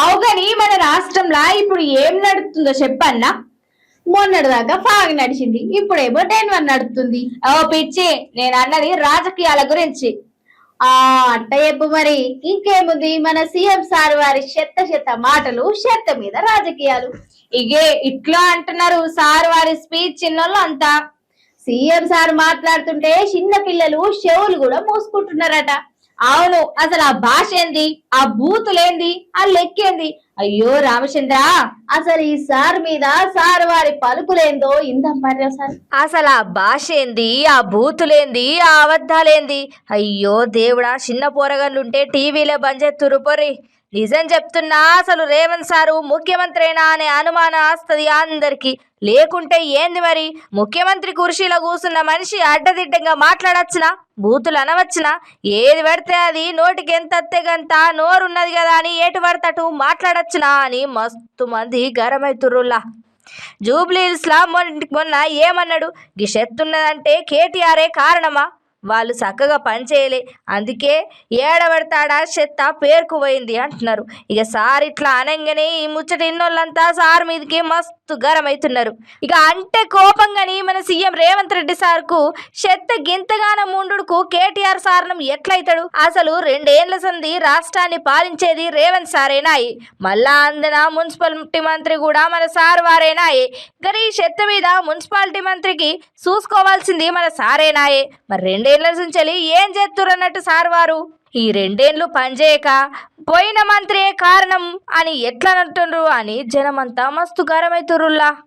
అవుగని మన రాష్ట్రంలో ఇప్పుడు ఏం నడుస్తుందో చెప్పన్నా? మొన్నటిదాకా ఫాగ్ నడిచింది ఇప్పుడేమో టెన్ వన్ నడుస్తుంది ఓ పిచ్చి నేను అన్నది రాజకీయాల గురించి. ఆ అట్ట చెప్పు మరి ఇంకేముంది? మన సీఎం సార్ వారి చెత్త చెత్త మాటలు చెత్త మీద రాజకీయాలు. ఇగే ఇట్లా అంటున్నారు సార్ వారి స్పీచ్ చిన్నోళ్ళు అంతా. సీఎం సార్ మాట్లాడుతుంటే చిన్న పిల్లలు చెవులు కూడా మూసుకుంటున్నారట. అవును అసలు ఆ భాష ఏంది? ఆ బూతులేంది? ఆ లెక్కేంది? అయ్యో రామచంద్ర అసలు ఈ సార్ మీద సార్ వారి పలుకులేందో? ఇందాం మరి సార్. అసలు ఆ భాష ఏంది? ఆ బూతులేంది? ఆ అబద్ధాలేంది? అయ్యో దేవుడా చిన్న పోరగాళ్ళుంటే టీవీలో బంజెత్తురు పొర్రి. నిజం చెప్తున్నా అసలు రేవంత్ సారు ముఖ్యమంత్రేనా అనే అనుమానం వస్తుంది అందరికి. లేకుంటే ఏంది మరి? ముఖ్యమంత్రి కుర్చీలో కూర్చున్న మనిషి అడ్డదిడ్డంగా మాట్లాడచ్చునా బూతులు అనవచ్చునా ఏది పడితే అది నోటికి ఎంత అత్తెగంత నోరున్నది కదా అని ఏటు పడతటు మాట్లాడచ్చునా అని మస్తు మంది గరమైతుర్రుల్లా జూబ్లీ ఇస్లాం మొన్న మొన్న ఏమన్నాడు? గిషెత్తున్నదంటే కేటీఆరే కారణమా? వాళ్ళు చక్కగా పనిచేయలే అందుకే ఏడబడతాడా చెత్త? పేరుకుపోయింది అంటున్నారు. ఇక సార్ ఇట్లా అనగానే ఈ ముచ్చట ఇన్నోళ్ళంతా సార్ మీదకి మస్తు గరం అవుతున్నారు ఇక అంటే కోపంగాని మన సీఎం రేవంత్ రెడ్డి సార్కు చెత్త గింతగాన ముండుకు కేటీఆర్ సార్నం ఎట్లయితాడు? అసలు రెండేళ్ళ సంది రాష్ట్రాన్ని పాలించేది రేవంత్ సారేనాయి మళ్ళా అందన మున్సిపాలిటీ మంత్రి కూడా మన సార్ వారేనాయే గరీ చెత్త మీద మున్సిపాలిటీ మంత్రికి చూసుకోవాల్సింది మన సారేనాయే మరి రెండేళ్ళ నుంచి ఏం చేస్తున్నారు అన్నట్టు సార్ వారు? ఈ రెండేళ్ళు పనిచేయక పోయిన మంత్రియే కారణం అని ఎట్లా అని జనమంతా మస్తు గరమైతురుల్లా